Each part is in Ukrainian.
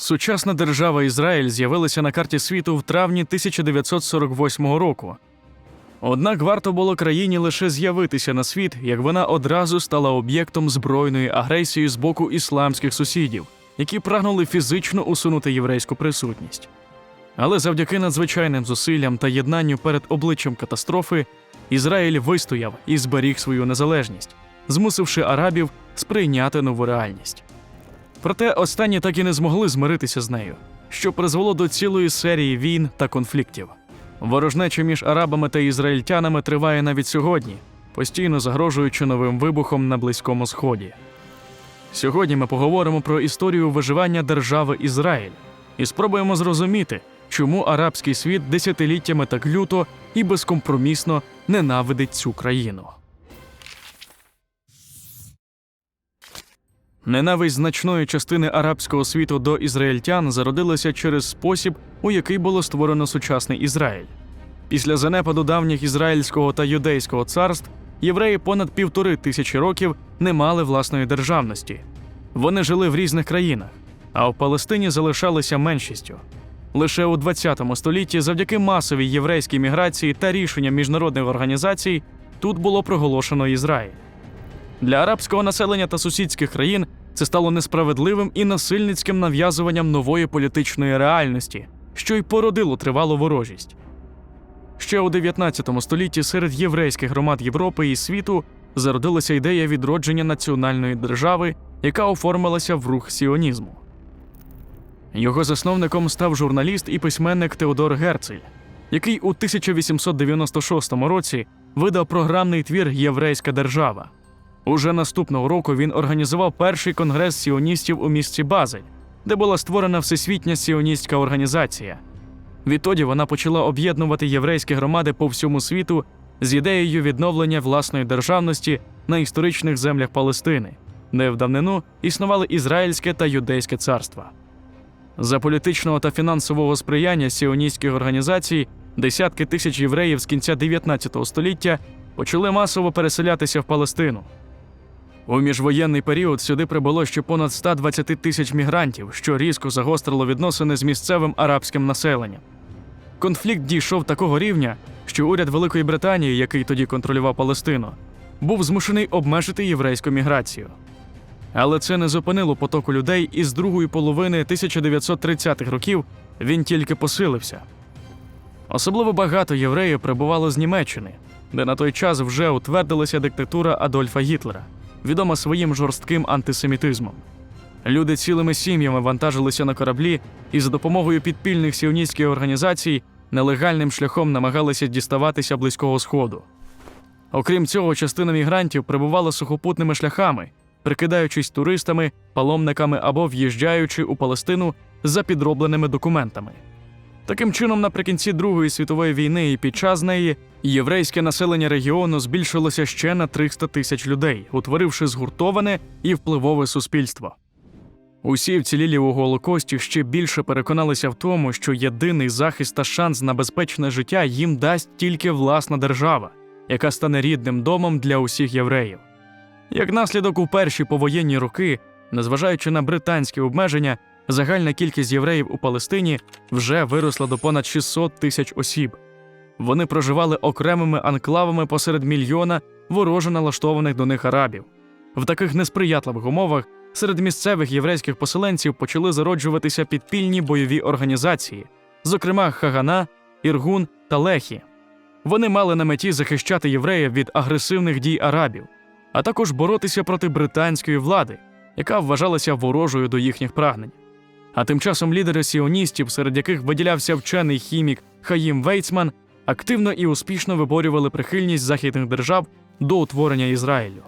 Сучасна держава Ізраїль з'явилася на карті світу в травні 1948 року. Однак варто було країні лише з'явитися на світ, як вона одразу стала об'єктом збройної агресії з боку ісламських сусідів, які прагнули фізично усунути єврейську присутність. Але завдяки надзвичайним зусиллям та єднанню перед обличчям катастрофи Ізраїль вистояв і зберіг свою незалежність, змусивши арабів сприйняти нову реальність. Проте останні так і не змогли змиритися з нею, що призвело до цілої серії війн та конфліктів. Ворожнеча між арабами та ізраїльтянами триває навіть сьогодні, постійно загрожуючи новим вибухом на Близькому Сході. Сьогодні ми поговоримо про історію виживання держави Ізраїль і спробуємо зрозуміти, чому арабський світ десятиліттями так люто і безкомпромісно ненавидить цю країну. Ненависть значної частини арабського світу до ізраїльтян зародилася через спосіб, у який було створено сучасний Ізраїль. Після занепаду давніх ізраїльського та юдейського царств євреї понад півтори тисячі років не мали власної державності. Вони жили в різних країнах, а в Палестині залишалися меншістю. Лише у ХХ столітті, завдяки масовій єврейській міграції та рішенням міжнародних організацій, тут було проголошено Ізраїль. Для арабського населення та сусідських країн це стало несправедливим і насильницьким нав'язуванням нової політичної реальності, що й породило тривалу ворожість. Ще у 19 столітті серед єврейських громад Європи і світу зародилася ідея відродження національної держави, яка оформилася в рух сіонізму. Його засновником став журналіст і письменник Теодор Герцель, який у 1896 році видав програмний твір Єврейська держава. Уже наступного року він організував перший конгрес сіоністів у місті Базель, де була створена всесвітня сіоністська організація. Відтоді вона почала об'єднувати єврейські громади по всьому світу з ідеєю відновлення власної державності на історичних землях Палестини, де в давнину існували Ізраїльське та Юдейське царства. За політичного та фінансового сприяння сіоністських організацій десятки тисяч євреїв з кінця 19 століття почали масово переселятися в Палестину. У міжвоєнний період сюди прибуло ще понад 120 тисяч мігрантів, що різко загострило відносини з місцевим арабським населенням. Конфлікт дійшов такого рівня, що уряд Великої Британії, який тоді контролював Палестину, був змушений обмежити єврейську міграцію. Але це не зупинило потоку людей, і з другої половини 1930-х років він тільки посилився. Особливо багато євреїв прибувало з Німеччини, де на той час вже утвердилася диктатура Адольфа Гітлера, відома своїм жорстким антисемітизмом. Люди цілими сім'ями вантажилися на кораблі і за допомогою підпільних сіоністських організацій нелегальним шляхом намагалися діставатися близького сходу. Окрім цього, частина мігрантів прибувала сухопутними шляхами, прикидаючись туристами, паломниками або в'їжджаючи у Палестину за підробленими документами. Таким чином, наприкінці Другої світової війни і під час неї єврейське населення регіону збільшилося ще на 300 тисяч людей, утворивши згуртоване і впливове суспільство. Усі вцілілі у Голокості ще більше переконалися в тому, що єдиний захист та шанс на безпечне життя їм дасть тільки власна держава, яка стане рідним домом для усіх євреїв. Як наслідок у перші повоєнні роки, незважаючи на британські обмеження, загальна кількість євреїв у Палестині вже виросла до понад 600 тисяч осіб. Вони проживали окремими анклавами посеред мільйона вороже налаштованих до них арабів. В таких несприятливих умовах серед місцевих єврейських поселенців почали зароджуватися підпільні бойові організації, зокрема Хагана, Іргун та Лехі. Вони мали на меті захищати євреїв від агресивних дій арабів, а також боротися проти британської влади, яка вважалася ворожою до їхніх прагнень. А тим часом лідери сіоністів, серед яких виділявся вчений хімік Хаїм Вейцман, активно і успішно виборювали прихильність західних держав до утворення Ізраїлю.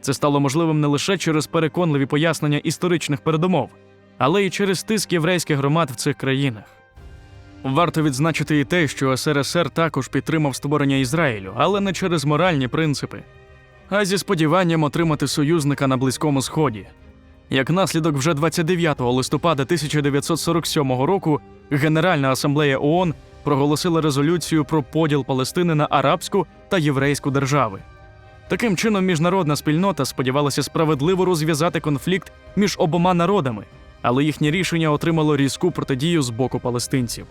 Це стало можливим не лише через переконливі пояснення історичних передумов, але й через тиск єврейських громад в цих країнах. Варто відзначити і те, що СРСР також підтримав створення Ізраїлю, але не через моральні принципи, а зі сподіванням отримати союзника на Близькому Сході. Як наслідок, вже 29 листопада 1947 року Генеральна асамблея ООН проголосила резолюцію про поділ Палестини на арабську та єврейську держави. Таким чином, міжнародна спільнота сподівалася справедливо розв'язати конфлікт між обома народами але їхнє рішення отримало різку протидію з боку палестинців.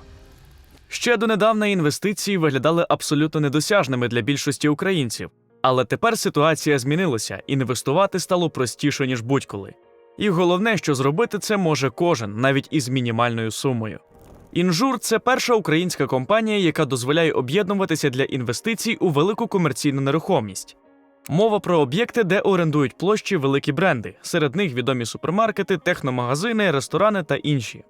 Ще донедавна інвестиції виглядали абсолютно недосяжними для більшості українців, але тепер ситуація змінилася, інвестувати стало простіше, ніж будь-коли. І головне, що зробити це може кожен, навіть із мінімальною сумою. Інжур це перша українська компанія, яка дозволяє об'єднуватися для інвестицій у велику комерційну нерухомість. Мова про об'єкти, де орендують площі великі бренди, серед них відомі супермаркети, техномагазини, ресторани та інші.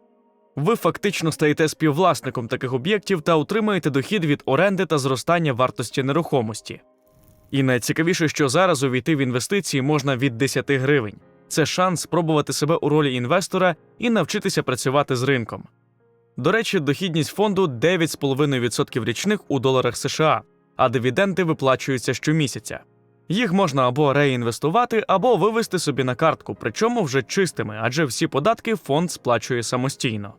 Ви фактично стаєте співвласником таких об'єктів та отримуєте дохід від оренди та зростання вартості нерухомості. І найцікавіше, що зараз увійти в інвестиції можна від 10 гривень. Це шанс спробувати себе у ролі інвестора і навчитися працювати з ринком. До речі, дохідність фонду 9,5% річних у доларах США, а дивіденди виплачуються щомісяця. Їх можна або реінвестувати, або вивести собі на картку, причому вже чистими, адже всі податки фонд сплачує самостійно.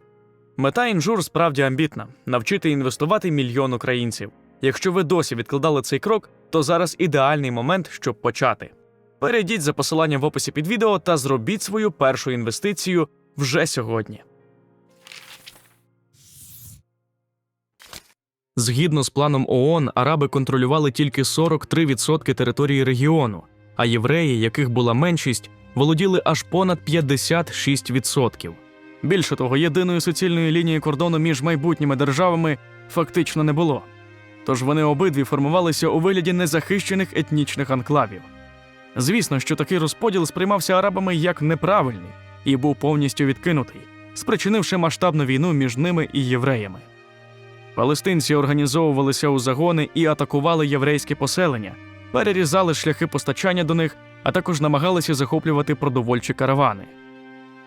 Мета інжур справді амбітна навчити інвестувати мільйон українців. Якщо ви досі відкладали цей крок, то зараз ідеальний момент, щоб почати. Перейдіть за посиланням в описі під відео та зробіть свою першу інвестицію вже сьогодні. Згідно з планом ООН, араби контролювали тільки 43% території регіону, а євреї, яких була меншість, володіли аж понад 56%. Більше того, єдиної суцільної лінії кордону між майбутніми державами фактично не було. Тож вони обидві формувалися у вигляді незахищених етнічних анклавів. Звісно, що такий розподіл сприймався арабами як неправильний і був повністю відкинутий, спричинивши масштабну війну між ними і євреями. Палестинці організовувалися у загони і атакували єврейські поселення, перерізали шляхи постачання до них, а також намагалися захоплювати продовольчі каравани.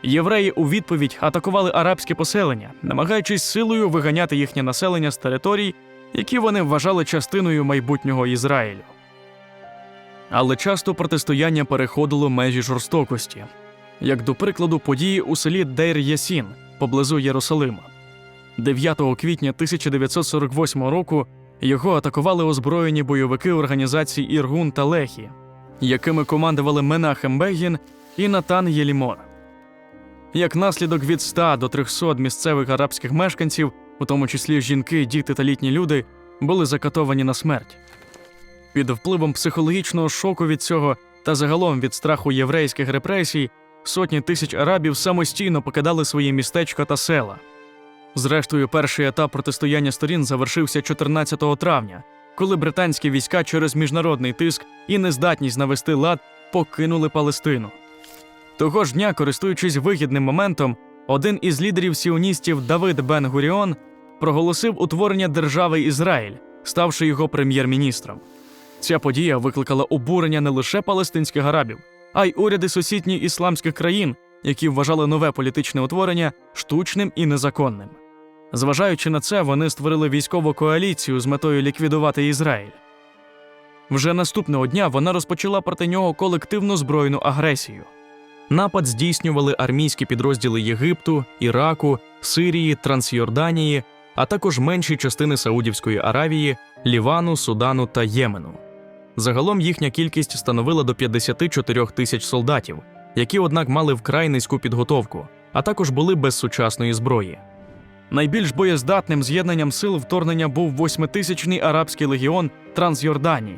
Євреї у відповідь атакували арабські поселення, намагаючись силою виганяти їхнє населення з територій, які вони вважали частиною майбутнього Ізраїлю. Але часто протистояння переходило межі жорстокості, як до прикладу події у селі Дейр Ясін поблизу Єрусалима. 9 квітня 1948 року його атакували озброєні бойовики організацій Іргун та Лехі, якими командували Менахем Бегін і Натан Єлімор. Як наслідок від 100 до 300 місцевих арабських мешканців, у тому числі жінки, діти та літні люди, були закатовані на смерть. Під впливом психологічного шоку від цього та загалом від страху єврейських репресій, сотні тисяч арабів самостійно покидали свої містечка та села. Зрештою, перший етап протистояння сторін завершився 14 травня, коли британські війська через міжнародний тиск і нездатність навести лад покинули Палестину. Того ж дня, користуючись вигідним моментом, один із лідерів сіоністів Давид Бен Гуріон проголосив утворення держави Ізраїль, ставши його прем'єр-міністром. Ця подія викликала обурення не лише палестинських арабів, а й уряди сусідніх ісламських країн, які вважали нове політичне утворення штучним і незаконним. Зважаючи на це, вони створили військову коаліцію з метою ліквідувати Ізраїль. Вже наступного дня вона розпочала проти нього колективну збройну агресію. Напад здійснювали армійські підрозділи Єгипту, Іраку, Сирії, Трансйорданії, а також менші частини Саудівської Аравії, Лівану, Судану та Ємену. Загалом їхня кількість становила до 54 тисяч солдатів, які, однак, мали вкрай низьку підготовку, а також були без сучасної зброї. Найбільш боєздатним з'єднанням сил вторгнення був восьмитисячний арабський легіон Трансйорданії.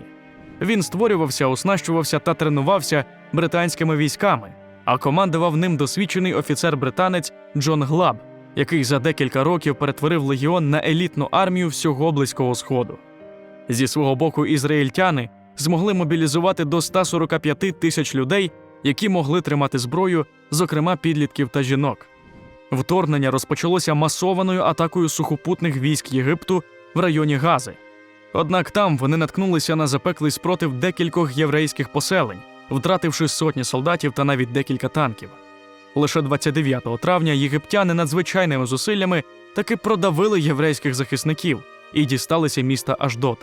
Він створювався, оснащувався та тренувався британськими військами, а командував ним досвідчений офіцер-британець Джон Глаб, який за декілька років перетворив легіон на елітну армію всього близького сходу. Зі свого боку, ізраїльтяни змогли мобілізувати до 145 тисяч людей, які могли тримати зброю, зокрема підлітків та жінок. Вторгнення розпочалося масованою атакою сухопутних військ Єгипту в районі Гази. Однак там вони наткнулися на запеклий спротив декількох єврейських поселень, втративши сотні солдатів та навіть декілька танків. Лише 29 травня єгиптяни надзвичайними зусиллями таки продавили єврейських захисників і дісталися міста Аждот.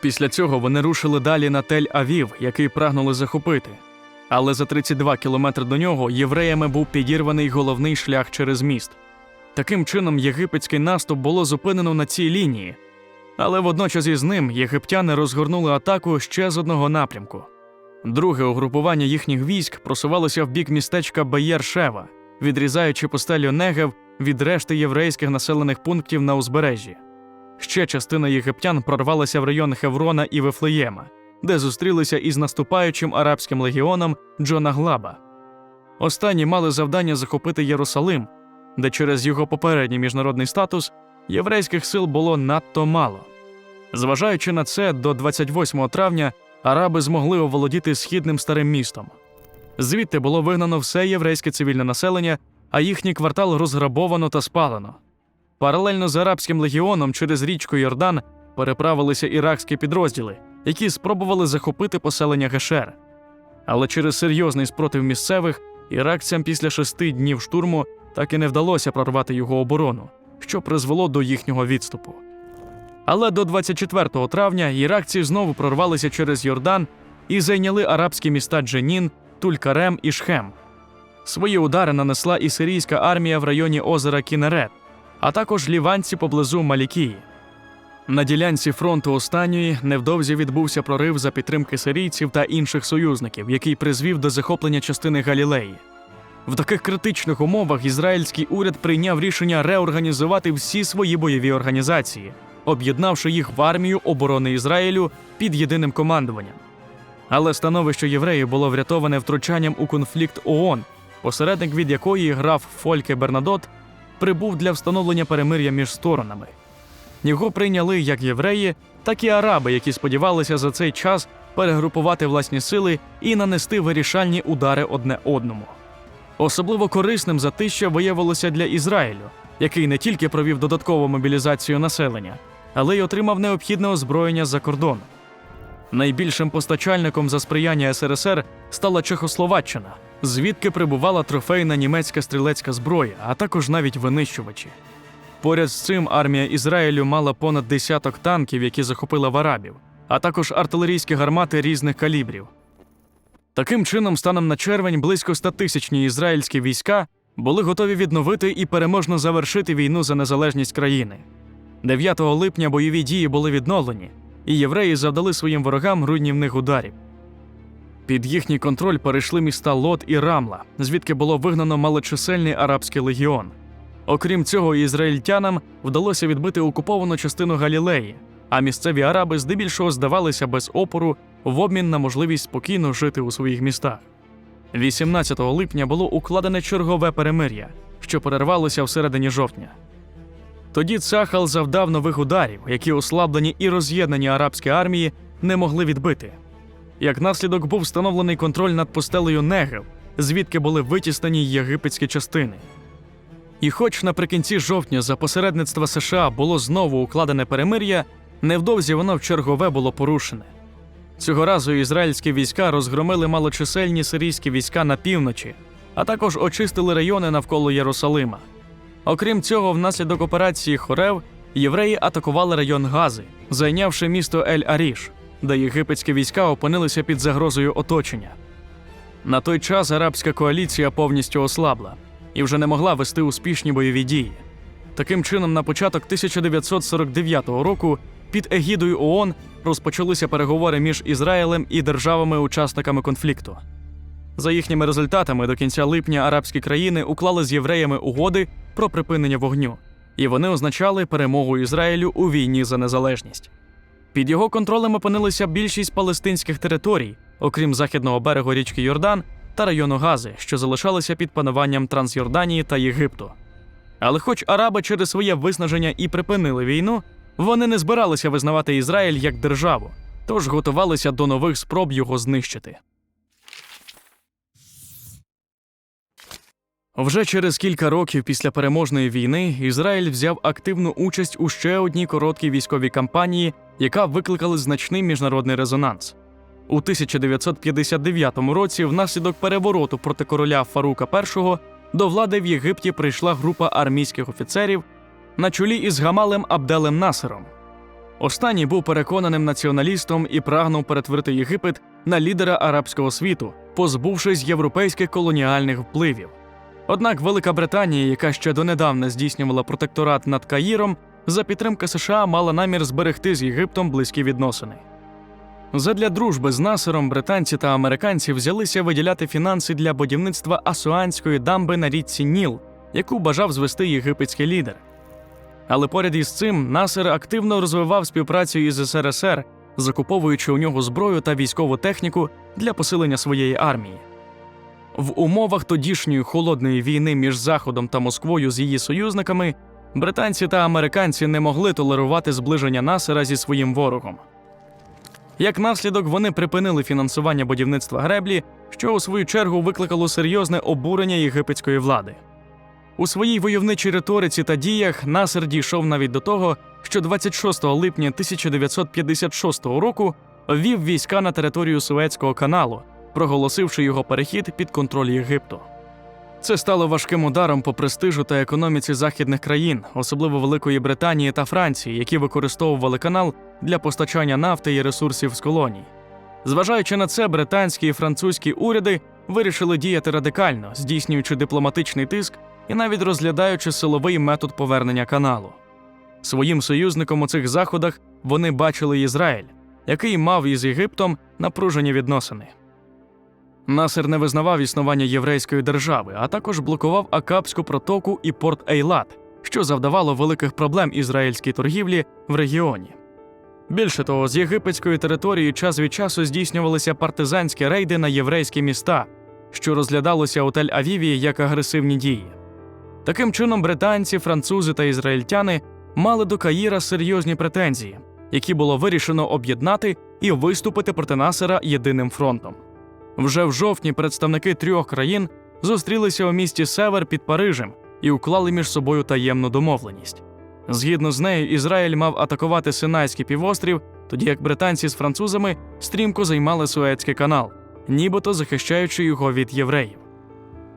Після цього вони рушили далі на Тель-Авів, який прагнули захопити. Але за 32 кілометри до нього євреями був підірваний головний шлях через міст. Таким чином, єгипетський наступ було зупинено на цій лінії. Але водночас із ним єгиптяни розгорнули атаку ще з одного напрямку. Друге угрупування їхніх військ просувалося в бік містечка Беєр-Шева, відрізаючи пустелю Негев від решти єврейських населених пунктів на узбережжі. Ще частина єгиптян прорвалася в район Хеврона і Вифлеєма, де зустрілися із наступаючим арабським легіоном Джона Глаба. Останні мали завдання захопити Єрусалим, де через його попередній міжнародний статус єврейських сил було надто мало. Зважаючи на це, до 28 травня араби змогли оволодіти східним старим містом. Звідти було вигнано все єврейське цивільне населення, а їхній квартал розграбовано та спалено. Паралельно з арабським легіоном через річку Йордан переправилися іракські підрозділи, які спробували захопити поселення Гешер. Але через серйозний спротив місцевих іракцям після шести днів штурму так і не вдалося прорвати його оборону, що призвело до їхнього відступу. Але до 24 травня іракці знову прорвалися через Йордан і зайняли арабські міста Дженін, Тулькарем і Шхем. Свої удари нанесла і сирійська армія в районі озера Кінерет, а також ліванці поблизу Малікії. На ділянці фронту останньої невдовзі відбувся прорив за підтримки сирійців та інших союзників, який призвів до захоплення частини Галілеї. В таких критичних умовах ізраїльський уряд прийняв рішення реорганізувати всі свої бойові організації, об'єднавши їх в армію оборони Ізраїлю під єдиним командуванням. Але становище євреїв було врятоване втручанням у конфлікт ООН, посередник від якої граф Фольке Бернадот прибув для встановлення перемир'я між сторонами. Його прийняли як євреї, так і араби, які сподівалися за цей час перегрупувати власні сили і нанести вирішальні удари одне одному. Особливо корисним затища виявилося для Ізраїлю, який не тільки провів додаткову мобілізацію населення, але й отримав необхідне озброєння за кордону. Найбільшим постачальником за сприяння СРСР стала Чехословаччина, звідки прибувала трофейна німецька стрілецька зброя, а також навіть винищувачі. Поряд з цим армія Ізраїлю мала понад десяток танків, які захопила в арабів, а також артилерійські гармати різних калібрів. Таким чином, станом на червень, близько 100-тисячні ізраїльські війська були готові відновити і переможно завершити війну за незалежність країни. 9 липня бойові дії були відновлені, і євреї завдали своїм ворогам руйнівних ударів. Під їхній контроль перейшли міста Лот і Рамла, звідки було вигнано малочисельний арабський легіон. Окрім цього, ізраїльтянам вдалося відбити окуповану частину Галілеї, а місцеві араби здебільшого здавалися без опору в обмін на можливість спокійно жити у своїх містах. 18 липня було укладене чергове перемир'я, що перервалося в середині жовтня. Тоді Цахал завдав нових ударів, які ослаблені і роз'єднані арабські армії не могли відбити. Як наслідок був встановлений контроль над постелею Негев, звідки були витіснені єгипетські частини. І хоч наприкінці жовтня за посередництва США було знову укладене перемир'я, невдовзі воно в чергове було порушене. Цього разу ізраїльські війська розгромили малочисельні сирійські війська на півночі, а також очистили райони навколо Єрусалима. Окрім цього, внаслідок операції Хорев євреї атакували район Гази, зайнявши місто Ель-Аріш, де єгипетські війська опинилися під загрозою оточення. На той час арабська коаліція повністю ослабла і вже не могла вести успішні бойові дії. Таким чином, на початок 1949 року під егідою ООН розпочалися переговори між Ізраїлем і державами-учасниками конфлікту. За їхніми результатами, до кінця липня арабські країни уклали з євреями угоди про припинення вогню, і вони означали перемогу Ізраїлю у війні за незалежність. Під його контролем опинилися більшість палестинських територій, окрім західного берегу річки Йордан та району Гази, що залишалися під пануванням Трансйорданії та Єгипту. Але хоч араби через своє виснаження і припинили війну, вони не збиралися визнавати Ізраїль як державу, тож готувалися до нових спроб його знищити. Вже через кілька років після переможної війни Ізраїль взяв активну участь у ще одній короткій військовій кампанії, яка викликала значний міжнародний резонанс. У 1959 році, внаслідок перевороту проти короля Фарука І, до влади в Єгипті прийшла група армійських офіцерів на чолі із Гамалем Абделем Насером. Останній був переконаним націоналістом і прагнув перетворити Єгипет на лідера арабського світу, позбувшись європейських колоніальних впливів. Однак Велика Британія, яка ще донедавна здійснювала протекторат над Каїром, за підтримки США мала намір зберегти з Єгиптом близькі відносини. Задля дружби з Насером британці та американці взялися виділяти фінанси для будівництва асуанської дамби на річці Ніл, яку бажав звести єгипетський лідер. Але поряд із цим Насер активно розвивав співпрацю із СРСР, закуповуючи у нього зброю та військову техніку для посилення своєї армії. В умовах тодішньої холодної війни між Заходом та Москвою з її союзниками британці та американці не могли толерувати зближення Насера зі своїм ворогом. Як наслідок, вони припинили фінансування будівництва греблі, що у свою чергу викликало серйозне обурення єгипетської влади. У своїй войовничій риториці та діях Насер дійшов навіть до того, що 26 липня 1956 року ввів війська на територію Суецького каналу, проголосивши його перехід під контроль Єгипту. Це стало важким ударом по престижу та економіці західних країн, особливо Великої Британії та Франції, які використовували канал для постачання нафти і ресурсів з колоній. Зважаючи на це, британські і французькі уряди вирішили діяти радикально, здійснюючи дипломатичний тиск і навіть розглядаючи силовий метод повернення каналу. Своїм союзником у цих заходах вони бачили Ізраїль, який мав із Єгиптом напружені відносини. Насер не визнавав існування єврейської держави, а також блокував Акапську протоку і порт Ейлат, що завдавало великих проблем ізраїльській торгівлі в регіоні. Більше того, з єгипетської території час від часу здійснювалися партизанські рейди на єврейські міста, що розглядалося у Тель-Авіві як агресивні дії. Таким чином, британці, французи та ізраїльтяни мали до Каїра серйозні претензії, які було вирішено об'єднати і виступити проти Насера єдиним фронтом. Вже в жовтні представники трьох країн зустрілися у місті Север під Парижем і уклали між собою таємну домовленість. Згідно з нею, Ізраїль мав атакувати Синайський півострів, тоді як британці з французами стрімко займали Суецький канал, нібито захищаючи його від євреїв.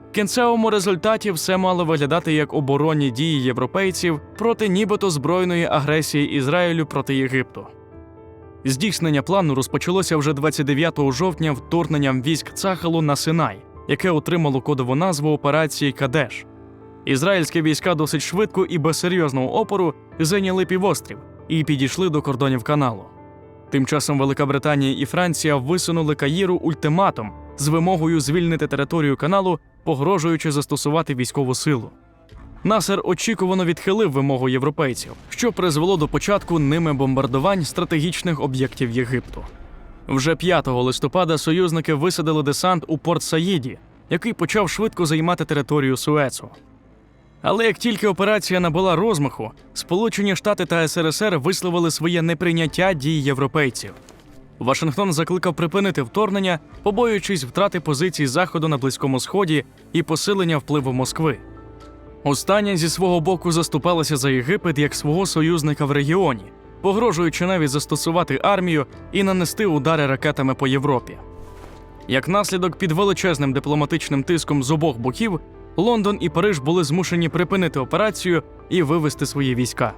В кінцевому результаті все мало виглядати як оборонні дії європейців проти нібито збройної агресії Ізраїлю проти Єгипту. Здійснення плану розпочалося вже 29 жовтня вторгненням військ Цахалу на Синай, яке отримало кодову назву операції Кадеш. Ізраїльські війська досить швидко і без серйозного опору зайняли півострів і підійшли до кордонів каналу. Тим часом Велика Британія і Франція висунули Каїру ультиматум з вимогою звільнити територію каналу, погрожуючи застосувати військову силу. Насер очікувано відхилив вимогу європейців, що призвело до початку ними бомбардувань стратегічних об'єктів Єгипту. Вже 5 листопада союзники висадили десант у порт Саїді, який почав швидко займати територію Суецу. Але як тільки операція набула розмаху, Сполучені Штати та СРСР висловили своє неприйняття дій європейців. Вашингтон закликав припинити вторгнення, побоюючись втрати позицій Заходу на Близькому Сході і посилення впливу Москви. Остання зі свого боку заступалася за Єгипет як свого союзника в регіоні, погрожуючи навіть застосувати армію і нанести удари ракетами по Європі. Як наслідок під величезним дипломатичним тиском з обох боків, Лондон і Париж були змушені припинити операцію і вивести свої війська.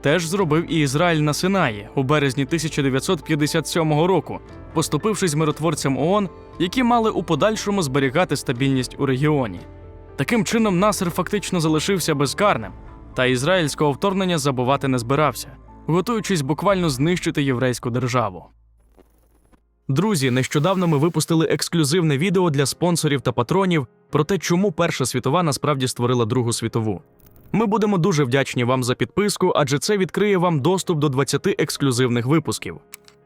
Теж зробив і Ізраїль на Синаї у березні 1957 року, поступившись миротворцям ООН, які мали у подальшому зберігати стабільність у регіоні. Таким чином, Насер фактично залишився безкарним, та ізраїльського вторгнення забувати не збирався, готуючись буквально знищити єврейську державу. Друзі, нещодавно ми випустили ексклюзивне відео для спонсорів та патронів про те, чому Перша світова насправді створила Другу світову. Ми будемо дуже вдячні вам за підписку, адже це відкриє вам доступ до 20 ексклюзивних випусків.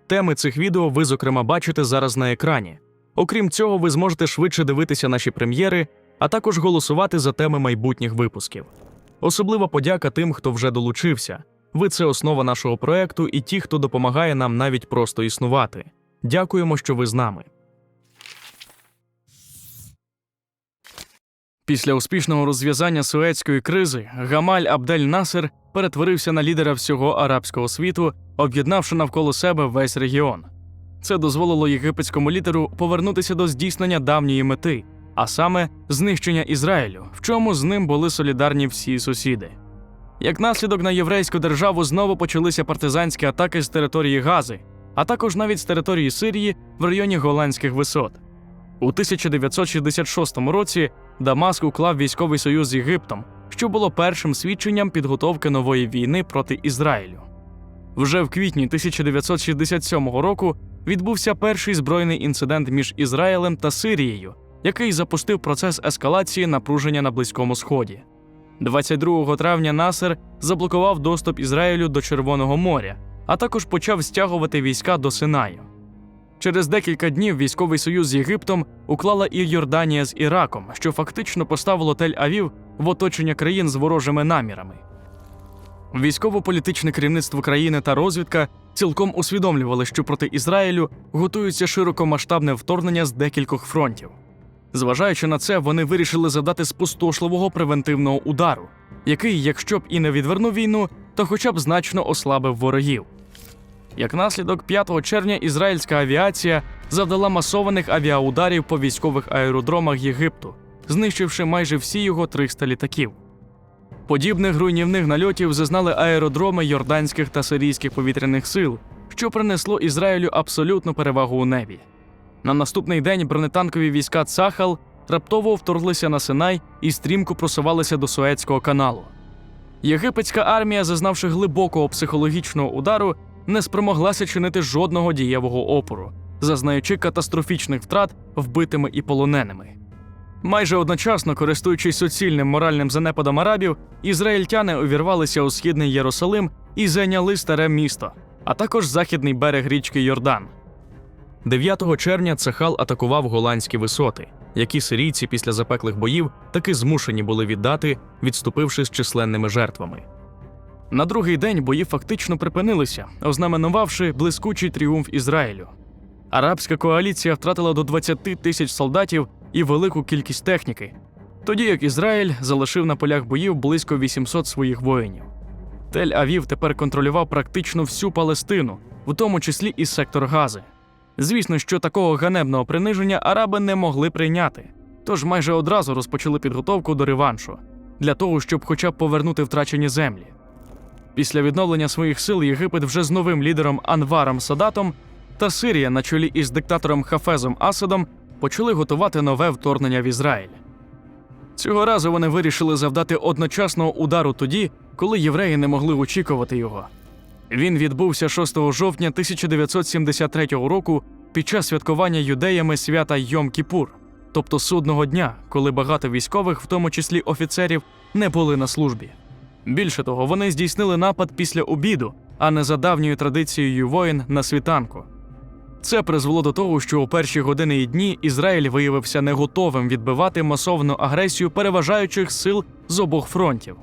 Теми цих відео ви, зокрема, бачите зараз на екрані. Окрім цього, ви зможете швидше дивитися наші прем'єри, а також голосувати за теми майбутніх випусків. Особлива подяка тим, хто вже долучився. Ви це основа нашого проекту і ті, хто допомагає нам навіть просто існувати. Дякуємо, що ви з нами. Після успішного розв'язання суецької кризи Гамаль Абдель Насер перетворився на лідера всього арабського світу, об'єднавши навколо себе весь регіон. Це дозволило єгипетському лідеру повернутися до здійснення давньої мети, а саме знищення Ізраїлю, в чому з ним були солідарні всі сусіди. Як наслідок на єврейську державу знову почалися партизанські атаки з території Гази, а також навіть з території Сирії в районі Голландських висот. У 1966 році Дамаск уклав військовий союз з Єгиптом, що було першим свідченням підготовки нової війни проти Ізраїлю. Вже в квітні 1967 року відбувся перший збройний інцидент між Ізраїлем та Сирією, який запустив процес ескалації напруження на Близькому Сході. 22 травня Насер заблокував доступ Ізраїлю до Червоного моря, а також почав стягувати війська до Синаю. Через декілька днів військовий союз з Єгиптом уклала і Йорданія з Іраком, що фактично поставило Тель-Авів в оточення країн з ворожими намірами. Військово-політичне керівництво країни та розвідка цілком усвідомлювали, що проти Ізраїлю готується широкомасштабне вторгнення з декількох фронтів. Зважаючи на це, вони вирішили завдати спустошливого превентивного удару, який, якщо б і не відвернув війну, то хоча б значно ослабив ворогів. Як наслідок, 5 червня ізраїльська авіація завдала масованих авіаударів по військових аеродромах Єгипту, знищивши майже всі його 300 літаків. Подібних руйнівних нальотів зазнали аеродроми йорданських та сирійських повітряних сил, що принесло Ізраїлю абсолютну перевагу у небі. На наступний день бронетанкові війська Цахал раптово вторглися на Синай і стрімко просувалися до Суецького каналу. Єгипетська армія, зазнавши глибокого психологічного удару, не спромоглася чинити жодного дієвого опору, зазнаючи катастрофічних втрат вбитими і полоненими. Майже одночасно, користуючись суцільним моральним занепадом арабів, ізраїльтяни увірвалися у східний Єрусалим і зайняли старе місто, а також західний берег річки Йордан. 9 червня Цехал атакував голландські висоти, які сирійці після запеклих боїв таки змушені були віддати, відступивши з численними жертвами. На другий день бої фактично припинилися, ознаменувавши блискучий тріумф Ізраїлю. Арабська коаліція втратила до 20 тисяч солдатів і велику кількість техніки, тоді як Ізраїль залишив на полях боїв близько 800 своїх воїнів. Тель-Авів тепер контролював практично всю Палестину, в тому числі і сектор Гази. Звісно, що такого ганебного приниження араби не могли прийняти, тож майже одразу розпочали підготовку до реваншу для того, щоб хоча б повернути втрачені землі. Після відновлення своїх сил Єгипет вже з новим лідером Анваром Садатом та Сирія на чолі із диктатором Хафезом Асадом почали готувати нове вторгнення в Ізраїль. Цього разу вони вирішили завдати одночасного удару тоді, коли євреї не могли очікувати його. Він відбувся 6 жовтня 1973 року під час святкування юдеями свята Йом-Кіпур, тобто судного дня, коли багато військових, в тому числі офіцерів, не були на службі. Більше того, вони здійснили напад після обіду, а не за давньою традицією воїн на світанку. Це призвело до того, що у перші години і дні Ізраїль виявився не готовим відбивати масовну агресію переважаючих сил з обох фронтів.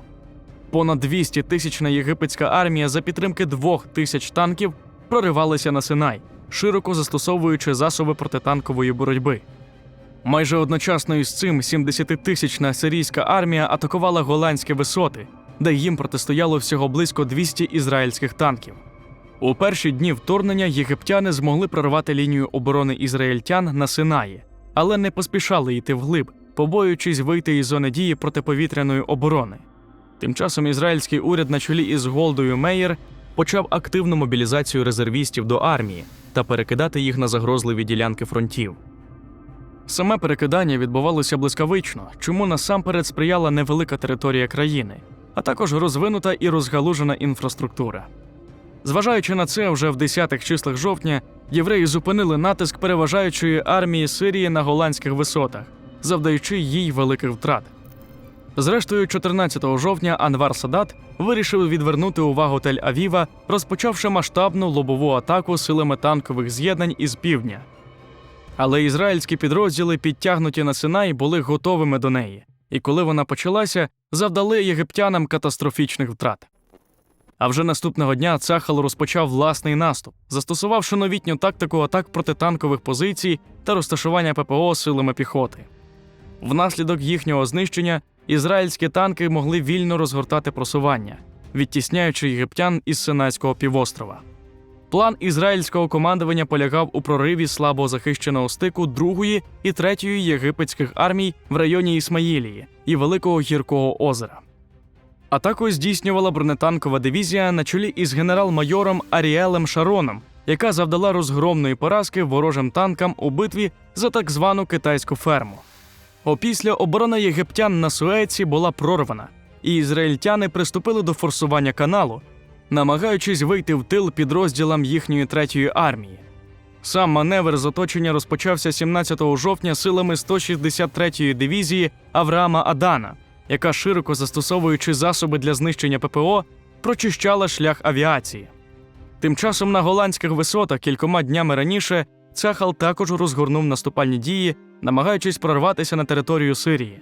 Понад 200 тисячна єгипетська армія за підтримки двох тисяч танків проривалася на Синай, широко застосовуючи засоби протитанкової боротьби. Майже одночасно із цим 70-тисячна сирійська армія атакувала голландські висоти, де їм протистояло всього близько 200 ізраїльських танків. У перші дні вторгнення єгиптяни змогли прорвати лінію оборони ізраїльтян на Синаї, але не поспішали йти вглиб, побоюючись вийти із зони дії протиповітряної оборони. Тим часом ізраїльський уряд на чолі із Голдою Меєр почав активну мобілізацію резервістів до армії та перекидати їх на загрозливі ділянки фронтів. Саме перекидання відбувалося блискавично, чому насамперед сприяла невелика територія країни, а також розвинута і розгалужена інфраструктура. Зважаючи на це, вже в 10-х числах жовтня євреї зупинили натиск переважаючої армії Сирії на голландських висотах, завдаючи їй великих втрат. Зрештою, 14 жовтня Анвар Садат вирішив відвернути увагу Тель-Авіва, розпочавши масштабну лобову атаку силами танкових з'єднань із півдня. Але ізраїльські підрозділи, підтягнуті на Синай, були готовими до неї, і коли вона почалася, завдали єгиптянам катастрофічних втрат. А вже наступного дня Цахал розпочав власний наступ, застосувавши новітню тактику атак протитанкових позицій та розташування ППО силами піхоти. Внаслідок їхнього знищення ізраїльські танки могли вільно розгортати просування, відтісняючи єгиптян із Синайського півострова. План ізраїльського командування полягав у прориві слабо захищеного стику другої і третьої єгипетських армій в районі Ісмаїлії і Великого гіркого озера. Атаку здійснювала бронетанкова дивізія на чолі із генерал-майором Аріелем Шароном, яка завдала розгромної поразки ворожим танкам у битві за так звану китайську ферму. Опісля оборона єгиптян на Суеці була прорвана, і ізраїльтяни приступили до форсування каналу, намагаючись вийти в тил підрозділам їхньої третьої армії. Сам маневр з оточення розпочався 17 жовтня силами 163-ї дивізії Авраама Адана, яка, широко застосовуючи засоби для знищення ППО, прочищала шлях авіації. Тим часом на голландських висотах кількома днями раніше Цахал також розгорнув наступальні дії, намагаючись прорватися на територію Сирії.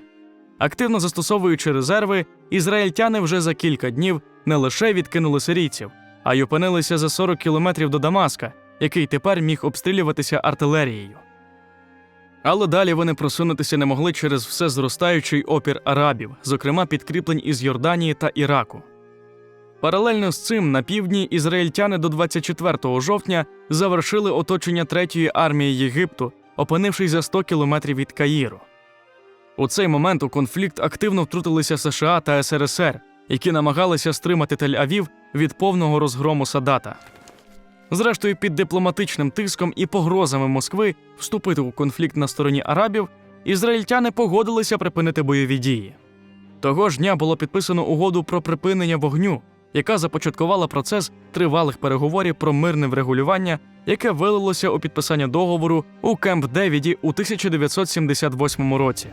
Активно застосовуючи резерви, ізраїльтяни вже за кілька днів не лише відкинули сирійців, а й опинилися за 40 кілометрів до Дамаска, який тепер міг обстрілюватися артилерією. Але далі вони просунутися не могли через все зростаючий опір арабів, зокрема підкріплень із Йорданії та Іраку. Паралельно з цим на півдні ізраїльтяни до 24 жовтня завершили оточення третьої армії Єгипту, опинившись за 100 кілометрів від Каїру. У цей момент у конфлікт активно втрутилися США та СРСР, які намагалися стримати Тель-Авів від повного розгрому Садата. Зрештою, під дипломатичним тиском і погрозами Москви вступити у конфлікт на стороні арабів, ізраїльтяни погодилися припинити бойові дії. Того ж дня було підписано угоду про припинення вогню, яка започаткувала процес тривалих переговорів про мирне врегулювання, яке вилилося у підписання договору у Кемп Девіді у 1978 році.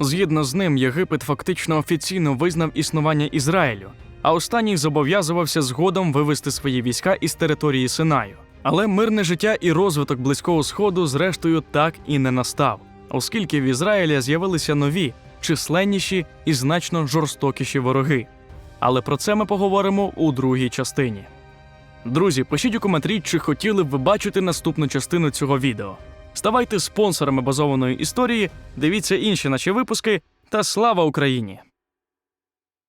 Згідно з ним, Єгипет фактично офіційно визнав існування Ізраїлю, а останній зобов'язувався згодом вивести свої війська із території Синаю. Але мирне життя і розвиток близького сходу, зрештою, так і не настав, оскільки в Ізраїлі з'явилися нові, численніші і значно жорстокіші вороги. Але про це ми поговоримо у другій частині. Друзі, пишіть у коментарі, чи хотіли б ви бачити наступну частину цього відео. Ставайте спонсорами базованої історії, дивіться інші наші випуски та слава Україні!